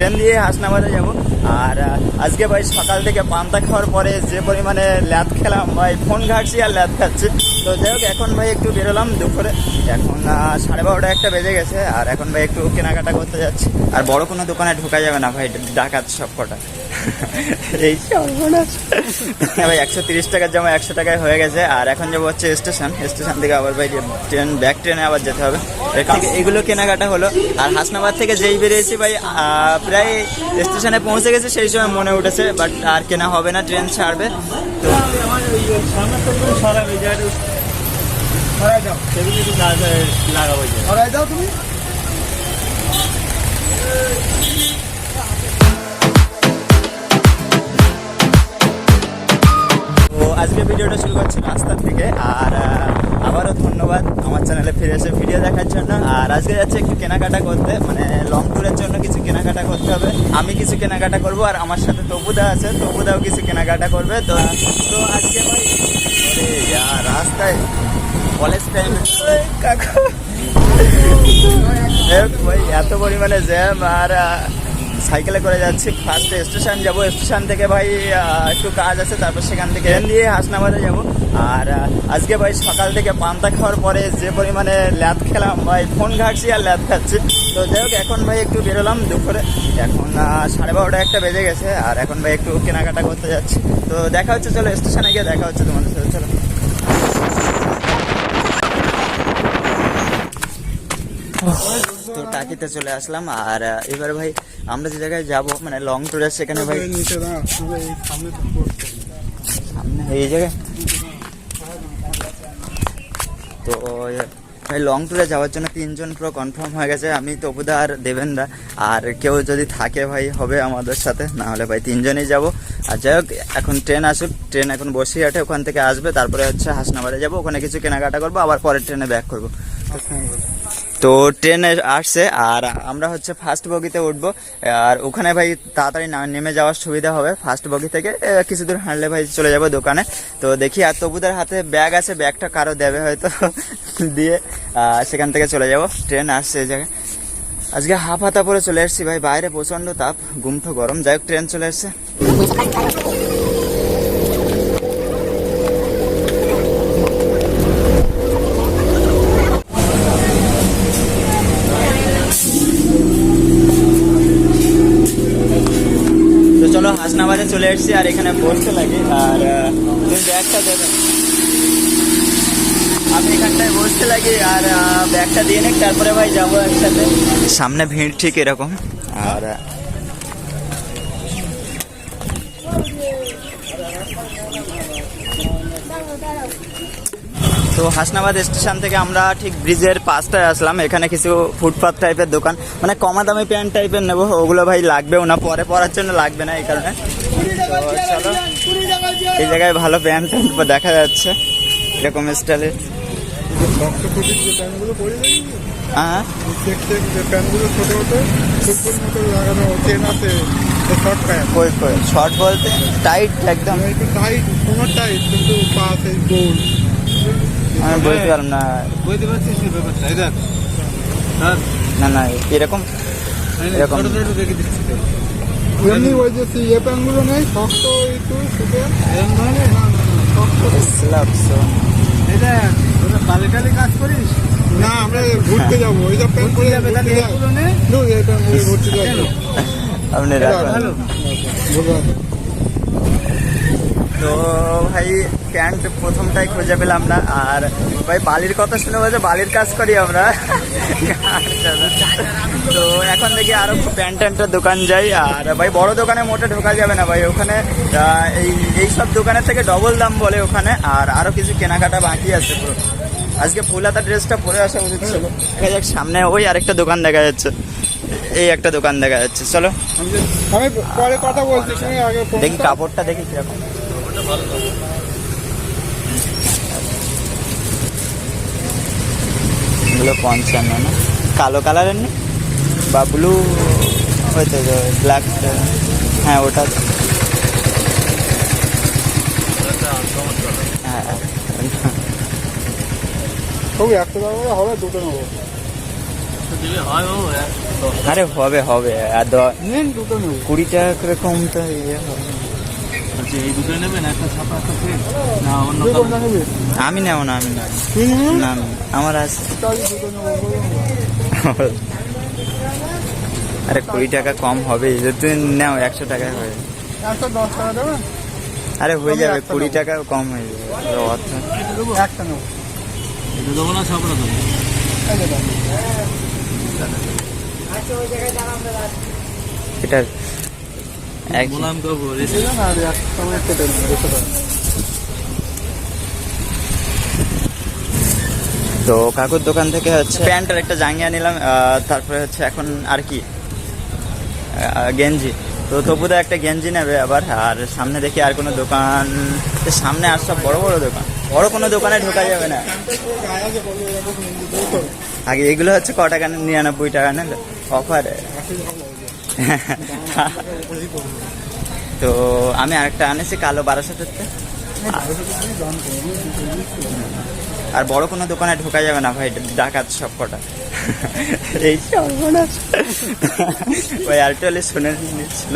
Train দিয়ে হাসনাবাদে যাব। আর আজকে ভাই সকাল থেকে পান্তা খাওয়ার পরে যে পরিমাণে ল্যাদ খেলাম, ভাই ফোন ঘাটছি আর ল্যাদ খাচ্ছি। তো যাই হোক, এখন ভাই একটু বেরোলাম দুপুরে। এখন সাড়ে বারোটা একটা বেজে গেছে। আর এখন ভাই একটু কেনাকাটা করতে যাচ্ছি। আর বড় কোনো দোকানে ঢোকা যাবে না ভাই, ডাকাত সব কটা। এই সর্বনাশ। ভাই একশো তিরিশ টাকার জামা একশো টাকায় হয়ে গেছে আর এখন যাব হচ্ছে স্টেশন। স্টেশন থেকে আবার ভাই ট্রেন ব্যাক ট্রেনে আবার যেতে হবে। এখান থেকে এগুলো কেনাকাটা হলো আর হাসনাবাদ থেকে যেই বেরিয়েছি ভাই প্রায় স্টেশনে পৌঁছে গেছে সেই সময় মনে উঠেছে বাট আর কেনা হবে না ট্রেন ছাড়বে। তো আমার ওই সামনের আজকে ভিডিওটা শুরু করছি রাস্তা থেকে, আর আবারও ধন্যবাদ আমার চ্যানেলে ফিরে এসে ভিডিও দেখার জন্য। আর আজকে যাচ্ছে একটু কেনাকাটা করতে মানে লং ট্যুরের জন্য কিছু কেনাকাটা করতে হবে। আমি কিছু কেনাকাটা করব, আর আমার সাথে তবুদা আছে, তবুদাও কিছু কেনাকাটা করবে। তো তো আজকে ভাই রাস্তায় কলেজ টাইমে কাকু। ভাই, এত পরিমাণে জ্যাম আর সাইকেলে করে যাচ্ছি। ফার্স্টে স্টেশন যাব। স্টেশন থেকে ভাই একটু কাজ আছে তারপর সেখান থেকে ট্রেন দিয়ে হাসনাবাদে যাব। আর আজকে ভাই সকাল থেকে পান্তা খাওয়ার পরে যে পরিমাণে ল্যাদ খেলাম ভাই ফোন ঘাটছি আর ল্যাদ খাচ্ছি। তো যাই হোক এখন ভাই একটু বেরোলাম দুপুরে। এখন সাড়ে বারোটা একটা বেজে গেছে। আর এখন ভাই একটু কেনাকাটা করতে যাচ্ছি। তো দেখা হচ্ছে চলো স্টেশনে গিয়ে দেখা হচ্ছে তোমাদের সাথে চলো। তো টাকিতে চলে আসলাম। আর এবার ভাই আমরা যে জায়গায় যাব মানে লং ট্যুরে সেখানে ভাই। এই জায়গায়? তো, ভাই লং ট্যুরে যাওয়ার জন্য তিনজন পুরো কনফার্ম হয়ে গেছে। আমি, তপুদা আর দেবেনদা আর কেউ যদি থাকে ভাই, হবে আমাদের সাথে। না হলে ভাই, তিনজনেই যাব। আর যাই হোক, এখন ট্রেন আসুক। ট্রেন এখন বসিরহাটে, ওখান থেকে আসবে। তারপরে হচ্ছে হাসনাবাদে যাব। ওখানে কিছু কেনাকাটা করব। আবার পরের ট্রেনে ব্যাক করব। তো ট্রেনে আসছে, আর আমরা হচ্ছে ফার্স্ট বগিতে উঠবো। আর ওখানে ভাই তাড়াতাড়ি নেমে যাওয়ার সুবিধা হবে। ফার্স্ট বগি থেকে কিছু দূর হাঁটলে ভাই চলে যাব দোকানে। তো দেখি, আর তবুদের হাতে ব্যাগ আছে ব্যাগটা কারও দেবে হয়তো। দিয়ে সেখান থেকে চলে যাব। ট্রেন আসছে এই জায়গায়। আজকে হাফ হাতা পরে চলে এসেছি ভাই। বাইরে প্রচণ্ড তাপ গুমঠো গরম। যাই হোক ট্রেন চলে এসছে। চলে এসেছি আর এখানে বসতে লাগে। আর তুমি ব্যাগটা দেবে। আমি এখানটায় বসতে লাগি আর ব্যাগটা দিয়ে নিক তারপরে ভাই যাব একসাথে। সামনে ভিড় ঠিক এরকম। আর তো হাসনাবাদ স্টেশন থেকে আমরা ঠিক ব্রিজের পাশটায় আসলাম। এখানে কিছু ফুটপাথ টাইপের দোকান। মানে কমা দামি প্যান্ট টাইপের নেব। ওগুলো ভাই লাগবেও না। পরে পরার জন্য লাগবে না এই কারণে। তো চলো। এই জায়গায় ভালো প্যান্ট ট্যান্ট দেখা যাচ্ছে, এরকম স্টাইলের হ্যাঁ? শর্ট প্যান্ট শর্ট বলতে টাইট একদম। টাইট টাইট কিন্তু পা গোল আমি বলতে পারলাম না। বুঝতে পারছিস হ্যাঁ না না, এরকম এরকম। এমনি ওই যে ইয়ে প্যান্টগুলো নেই শক্ত একটু শুকে দেখ তোরা কালি টালি কাজ করিস? না আমরা ঘুরতে যাব ওই যে পরে যাবে তাহলে এগুলো নেই নো। এই প্যান্ট ঘুরতে যাব। আপনি রাখুন। ভালো। তো ভাই প্যান্ট প্রথমটাই খুঁজে পেলাম না। আর ভাই বালির কথা শুনে বলছে বালির কাজ করি আমরা। তো এখন দেখি আরও প্যান্ট ট্যান্টের দোকান যাই। আর ভাই বড় দোকানে মোটে ঢোকা যাবে না ভাই। ওখানে এই এই সব দোকানের থেকে ডবল দাম বলে ওখানে। আর আরও কিছু কেনাকাটা বাকি আছে পুরো আজকে ফুলাতা ড্রেসটা পরে আসা উচিত ছিল। দেখা যাক সামনে ওই আরেকটা দোকান দেখা যাচ্ছে। এই একটা দোকান দেখা যাচ্ছে। চলো। আমি পরে কথা বলছি আগে দেখি কাপড়টা দেখি কীরকম। এগুলো পঞ্চান্ন না? কালো কালারের নেই বা ব্লু হয়তো ব্ল্যাক হ্যাঁ ওটা হ্যাঁ খুব একশো টাকা হবে দুটো নেব। হয় আরে হবে হবে আর দুটো নেব। কুড়ি টাকা করে ইয়ে হবে এই দুটো নেবেন একটা ছাপা একটা প্লেন না অন্য তুই কারও? কোনটা নিবি? আমি নেব না আমি না। আমার আছে। আরে কুড়ি টাকা কম হবে তুই নাও একশো হয়ে টাকা দেবে? আরে হয়ে যাবে কুড়ি টাকা কম হয়ে যাবে আরে একটা নেব। এটা দেবো না ছাপড়া দেবো। এই যে দেখ। এটা তো কাকুর দোকান থেকে হচ্ছে প্যান্ট আর একটা জাঙ্গিয়া নিলাম তারপরে হচ্ছে এখন আর কি? গেঞ্জি। তো তবুদা একটা গেঞ্জি নেবে আবার আর সামনে দেখি আর কোনো দোকান। সামনে আর সব বড় বড় দোকান। বড় কোনো দোকানে ঢোকা যাবে না। আগে এগুলো হচ্ছে ক টাকা নিরানব্বই টাকা নিল? অফারে। তো আমি আরেকটা আনেছি, কালো বারোশো থেকে বারোশো টাকাই দাম করব আর বড় কোনো দোকানে ঢোকা যাবে না ভাই, ডাকাত সব কটা। এই সর্বনাশ। ওই শুনে নিচ্ছিল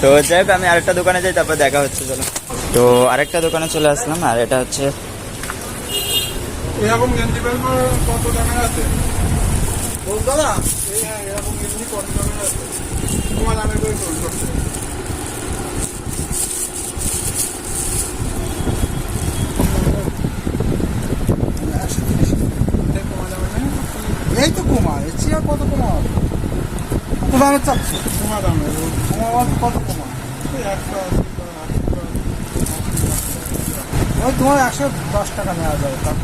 তো যাই হোক, আমি আরেকটা দোকানে যাই, তারপর দেখা হচ্ছে, চলো। তো আরেকটা দোকানে চলে আসলাম, আর এটা হচ্ছে দাদা এই এরকম কত দামের আছে তোমার দামের করে চল এই তো কুমার, এর আর কত কুমার? কত দামের চাচ্ছি কুমার দামের কুমার কত কুমার ওই তোমার একশো দশ টাকা নেওয়া যাবে তার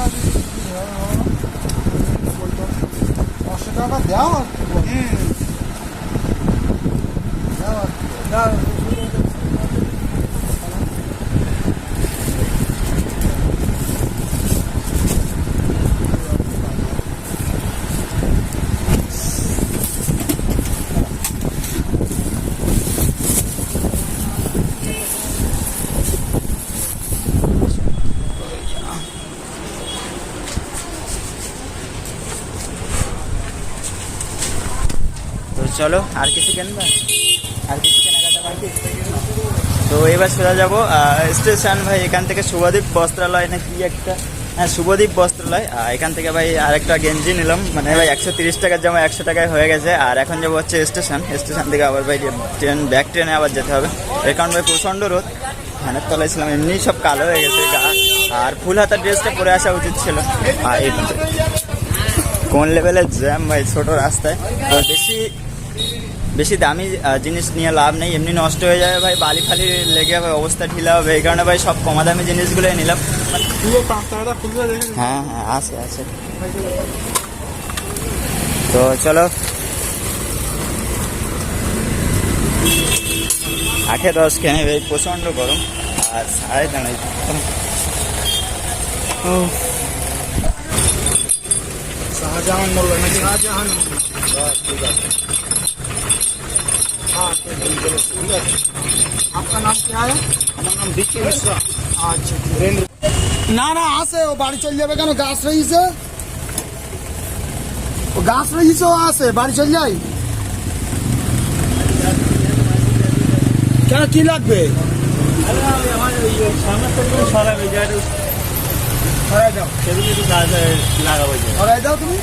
তোমার একশো টাকা যদি কি হয়, হয়। বলতো, পাঁচশো টাকা দাও আর কি বলো? দাও আর কি, দাও। তো চলো, আর কিছু কিনবা? আর কিছু কেনাকাটা বাকি? তো এবার সোজা যাব স্টেশন ভাই, এখান থেকে শুভদীপ বস্ত্রালয় না কি একটা? হ্যাঁ শুভদীপ বস্ত্রালয়। এখান থেকে ভাই আরেকটা গেঞ্জি নিলাম। মানে ভাই, একশো তিরিশ টাকার জামা একশো টাকায় হয়ে গেছে। আর এখন যাব হচ্ছে স্টেশন। স্টেশন থেকে আবার ভাই, ট্রেন, ব্যাক ট্রেনে আবার যেতে হবে। এর কারণ ভাই, প্রচণ্ড রোদ। ফ্যানের তলায় ছিলাম, এমনি সব কালো হয়ে গেছে আর ফুল হাতা ড্রেসটা পরে আসা উচিত ছিল। আর কোন লেভেলের জ্যাম ভাই, ছোট রাস্তায়। বেশি বেশি দামি জিনিস নিয়ে লাভ নেই। এমনি নষ্ট হয়ে যাবে ভাই বালি ফালি লেগে হবে অবস্থা ঢিলা হবে। এই কারণে ভাই সব কমা দামি জিনিসগুলোই নিলাম। হ্যাঁ হ্যাঁ আছে আছে। তো চলো। আখে রস খেয়ে ভাই প্রচণ্ড গরম। আর সাড়ে দাঁড়াই ও শাহজাহান মোল্লা নাকি? শাহজাহান ঠিক আছে हाँ तो बिल्कुल ठीक है आपका नाम क्या है আমার নাম বিকে মিশ্রা আচ্ছা না না আসে ও বাড়ি চলে যাবে কেন গাছ রয়েছে ও গাছ রয়েছে ও আসে বাড়ি চলে যাই কেন কি লাগবে আরে আমি আমার ওই সামনের থেকে সরাবে এই জায়গাটা সরাই দাও সেদিকে একটু গাছ লাগাবো এই জায়গায়। ধরাই দাও তুমি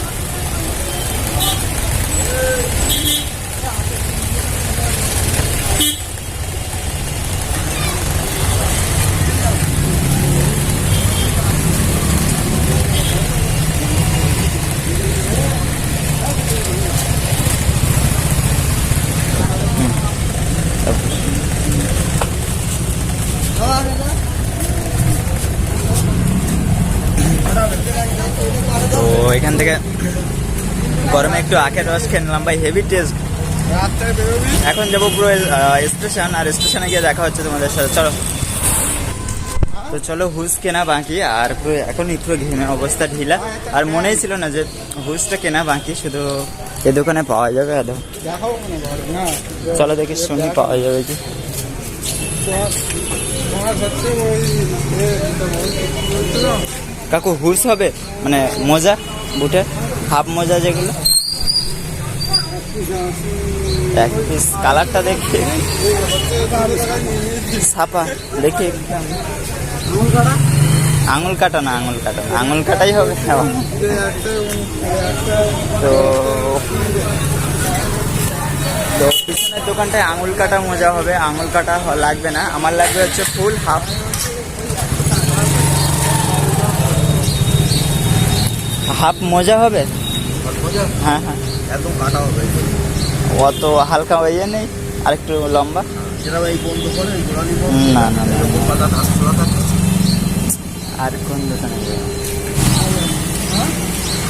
একটু আখের রস খেয়ে নিলাম। ভাই হেভি টেস্ট এখন যাব পুরো স্টেশন আর স্টেশনে গিয়ে দেখা হচ্ছে তোমাদের সাথে। চলো। তো চলো হুস কেনা বাকি আর এখন পুরো ঘেমে অবস্থা ঢিলা। আর মনেই ছিল না যে হুসটা কেনা বাকি শুধু এ দোকানে পাওয়া যাবে আদৌ। চলো দেখি শুনি পাওয়া যাবে কি। কাকু হুস হবে? মানে মোজা বুটে? হাফ মোজা যেগুলো। এক পিস কালারটা দেখি ছাপা, দেখি। আঙুল কাটা না, আঙুল কাটা আঙুল কাটাই হবে তো তো পিছনের দোকানটায় আঙুল কাটা মজা হবে। আঙুল কাটা লাগবে না। আমার লাগবে হচ্ছে ফুল হাফ হাফ মজা হবে? হ্যাঁ হ্যাঁ। একদম কাটা হবে। অত হালকা ইয়ে নেই আর একটু লম্বা। যেটা এই বন্ধ করে না না না। পাতা ধান খোলা থাকে। আর কোন দোকানে?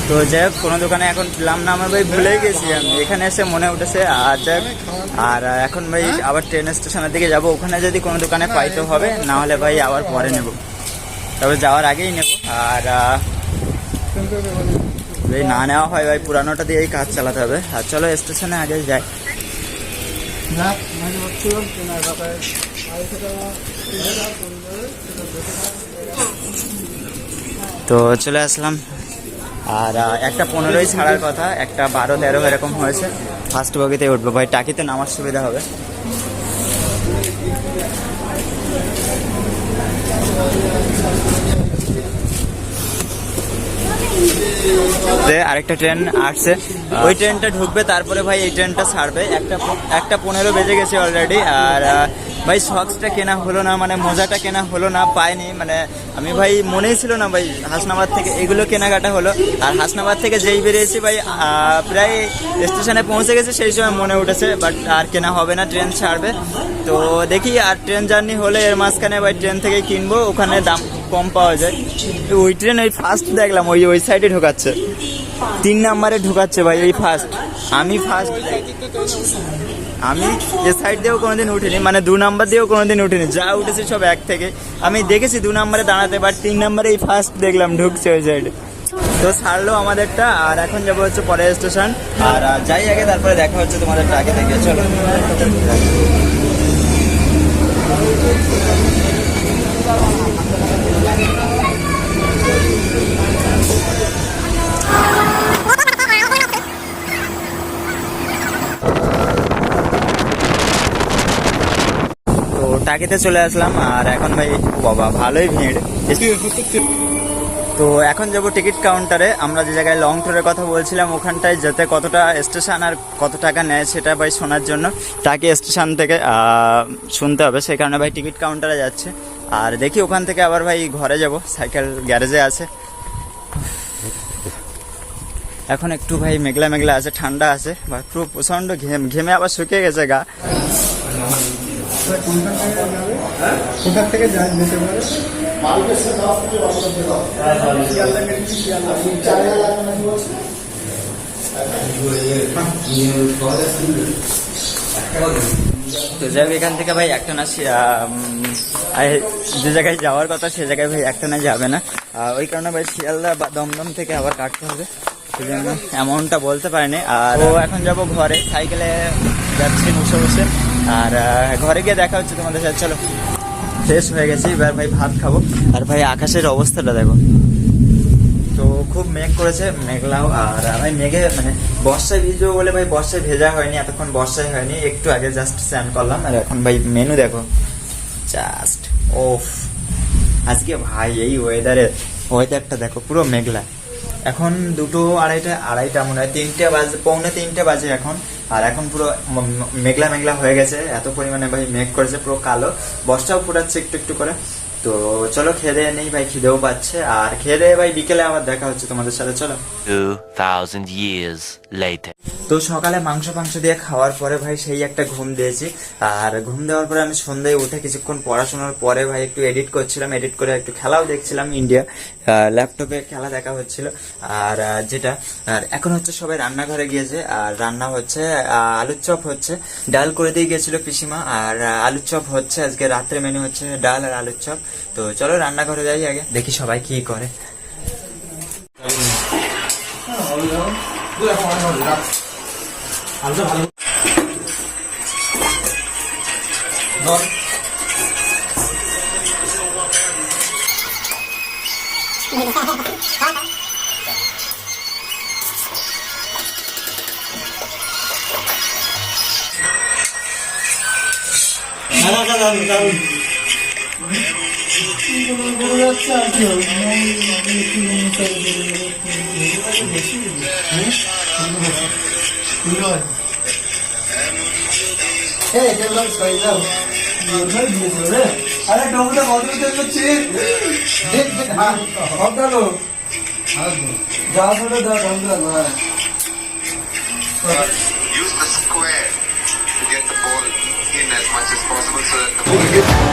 তো যাই হোক কোনো দোকানে এখন পেলাম না আমার ভাই ভুলেই গেছি আমি। এখানে এসে মনে উঠেছে আর যাই আর এখন ভাই আবার ট্রেন স্টেশনের দিকে যাব। ওখানে যদি কোনো দোকানে পাই তো হবে না হলে ভাই আবার পরে নেব। তবে যাওয়ার আগেই নেব। আর যদি না নেওয়া হয় ভাই। পুরানোটা দিয়েই কাজ চালাতে হবে। আর চলো স্টেশনে আগে যাই। তো চলে আসলাম। আর একটা পনেরোই ছাড়ার কথা একটা বারো তেরো এরকম হয়েছে। ফার্স্ট বগিতে উঠবো। ভাই টাকিতে নামার সুবিধা হবে। তে আরেকটা ট্রেন আসছে। ওই ট্রেনটা ঢুকবে, তারপরে ভাই এই ট্রেনটা ছাড়বে। একটা একটা পনেরো বেজে গেছে অলরেডি আর ভাই সক্সটা কেনা হলো না মানে মোজাটা কেনা হলো না, পাইনি মানে আমি ভাই, মনেই ছিল না ভাই, হাসনাবাদ থেকে এগুলো কেনাকাটা হলো। আর হাসনাবাদ থেকে যেই বেরিয়েছি ভাই প্রায় স্টেশনে পৌঁছে গেছে, সেই সময় মনে উঠেছে বাট আর কেনা হবে না, ট্রেন ছাড়বে। তো দেখি, আর ট্রেন জার্নি হলে এর মাঝখানে ভাই, ট্রেন থেকে কিনবো, ওখানে দাম কম পাওয়া যায়। ওই ট্রেন ওই ফার্স্ট দেখলাম, ওই ওই সাইডে ঢোকাচ্ছে। তিন নাম্বারে ঢোকাচ্ছে ভাই এই ফার্স্ট আমি ফার্স্ট আমি এ সাইড দিয়েও কোনোদিন উঠিনি মানে দু নাম্বার দিয়েও কোনোদিন উঠিনি, যা উঠেছে সব এক থেকে। আমি দেখেছি দু নাম্বারে দাঁড়াতে বাট তিন নাম্বারে এই ফার্স্ট দেখলাম, ঢুকছে ওই সাইডে তো ছাড়লো আমাদেরটা, আর এখন যাব হচ্ছে পরের স্টেশন আর যাই আগে, তারপরে দেখা হচ্ছে তোমাদের আগে থেকে। চলো। তো টাকিতে চলে আসলাম, আর এখন ভাই বাবা, ভালোই ভিড়। তো এখন যাব টিকিট কাউন্টারে। আমরা যে জায়গায় লং ট্যুরের কথা বলছিলাম, ওখানটায় যেতে কতটা স্টেশন আর কত টাকা নেয় সেটা ভাই শোনার জন্য। টাকি স্টেশন থেকে শুনতে হবে। সেই কারণে ভাই টিকিট কাউন্টারে যাচ্ছে। আর দেখি ওখান থেকে আবার ভাই ঘরে যাব। সাইকেল গ্যারেজে আছে। এখন একটু ভাই মেঘলা মেঘলা আছে, ঠান্ডা আছে। বা পুরো প্রচণ্ড ঘেমে আবার শুকিয়ে গেছে গা। কোথা থেকে যেতে পারে? তো যাই এখান থেকে ভাই একটা না যে জায়গায় যাওয়ার কথা সে জায়গায় ভাই একটা না যাবে না। ওই কারণে ভাই শিয়ালদা বা দমদম থেকে আবার কাটতে হবে। সেই জন্য অ্যামাউন্টটা বলতে পারেনি। আর ও। এখন যাব ঘরে সাইকেলে যাচ্ছি বসে বসে। আর ঘরে গিয়ে দেখা হচ্ছে তোমাদের সাথে। চলো ফ্রেশ হয়ে গেছি এবার ভাই ভাত খাব। আর ভাই আকাশের অবস্থাটা দেখো। তো খুব মেঘ করেছে মেঘলাও আর ভাই মেঘে মানে বর্ষায় ভিজবো বলে ভাই বর্ষায় ভেজা হয়নি এতক্ষণ বর্ষায় হয়নি একটু আগে জাস্ট স্নান করলাম আর এখন ভাই মেনু দেখো। জাস্ট ওফ আজকে ভাই এই ওয়েদারে ওয়েদারটা দেখো পুরো মেঘলা। এখন দুটো আড়াইটা আড়াইটা মনে হয় তিনটে বাজে পৌনে তিনটে বাজে এখন। আর এখন পুরো মেঘলা মেঘলা হয়ে গেছে এত পরিমাণে ভাই মেঘ করেছে পুরো কালো। বসটাও ফুটাচ্ছে একটু একটু করে। তো চলো খেয়ে দেয় নেই ভাই খিদেও পাচ্ছে। আর খেয়ে দেয় ভাই বিকেলে আবার দেখা হচ্ছে তোমাদের সাথে চলো। 2,000 years later. তো সকালে মাংস ফাংস দিয়ে খাওয়ার পরে ভাই সেই একটা ঘুম দিয়েছি। আর ঘুম দেওয়ার পরে আমি সন্ধ্যায় উঠে কিছুক্ষণ পড়াশোনার পরে ভাই একটু এডিট করছিলাম এডিট করে একটু খেলাও দেখছিলাম ইন্ডিয়া ল্যাপটপে খেলা দেখা হচ্ছিল। আর যেটা, আর এখন হচ্ছে সবাই রান্নাঘরে গিয়েছে। আর রান্না হচ্ছে আলুর চপ হচ্ছে। ডাল করে দিয়ে গেছিল পিসিমা। আর আলুর চপ হচ্ছে, আজকে রাত্রে মেনু হচ্ছে ডাল আর আলুর চপ। তো চলো রান্নাঘরে যাই আগে, দেখি সবাই কি করে। 앉아 바로 넌? 날아가라니 나는 이거는 모르겠지 않죠 이거는 모르겠지 않죠 이거는 모르겠지 않죠 이거는 모르겠지 않죠 আরে টমেটো কত তেল করছি কতলো যা সেটা দা টমেটো হ্যাঁ use the square to get the ball in as much as possible so that the ball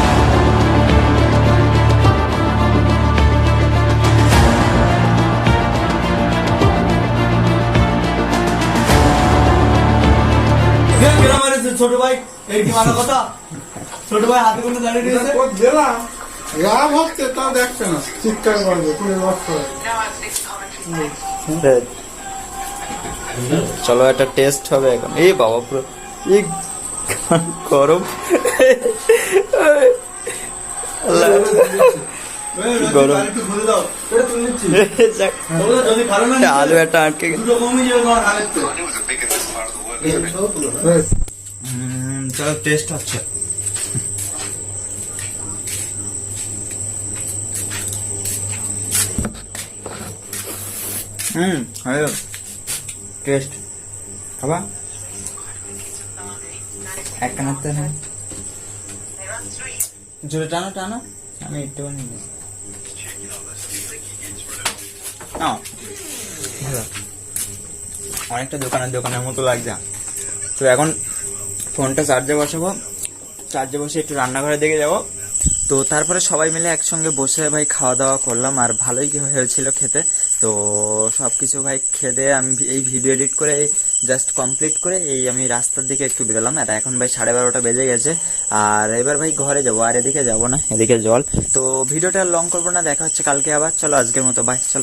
ছোট ভাই এই কি মারা কথা? ছোট ভাই হাতে কোনো দাঁড়িয়ে দিয়েছে হচ্ছে তাও দেখছে না। চিৎকার করবে পুরো হবে চলো একটা টেস্ট হবে এখন। এই বাবা পুরো এই গরম। গরম। আলু একটা আটকে গেছে। দুটো কমে যাবে তোমার হাতের তো Ronnie was the biggest in this part of the world. isn't it? বেশ হুম, চলো টেস্ট হচ্ছে হুম হ্যালো টেস্ট খাবা? এক কানাতে না জোরে টানো টানো। আমি একটু অনেকটা দোকানের দোকানের মতো লাগছে। তো এখন ফোনটা চার্জে বসাবো। চার্জে বসে একটু রান্নাঘরের দিকে যাব। তো তারপরে সবাই মিলে একসঙ্গে বসে ভাই খাওয়া দাওয়া করলাম, আর ভালোই হয়েছিল খেতে। তো সব কিছু ভাই খেতে আমি এই ভিডিও এডিট করে জাস্ট কমপ্লিট করে এই আমি রাস্তার দিকে একটু বেরোলাম। আর এখন ভাই সাড়ে বারোটা বেজে গেছে। আর এবার ভাই ঘরে যাব, আর এদিকে যাব না, এদিকে জল। তো ভিডিওটা লং করব না, দেখা হচ্ছে কালকে আবার। চলো আজকের মতো বাই চলো।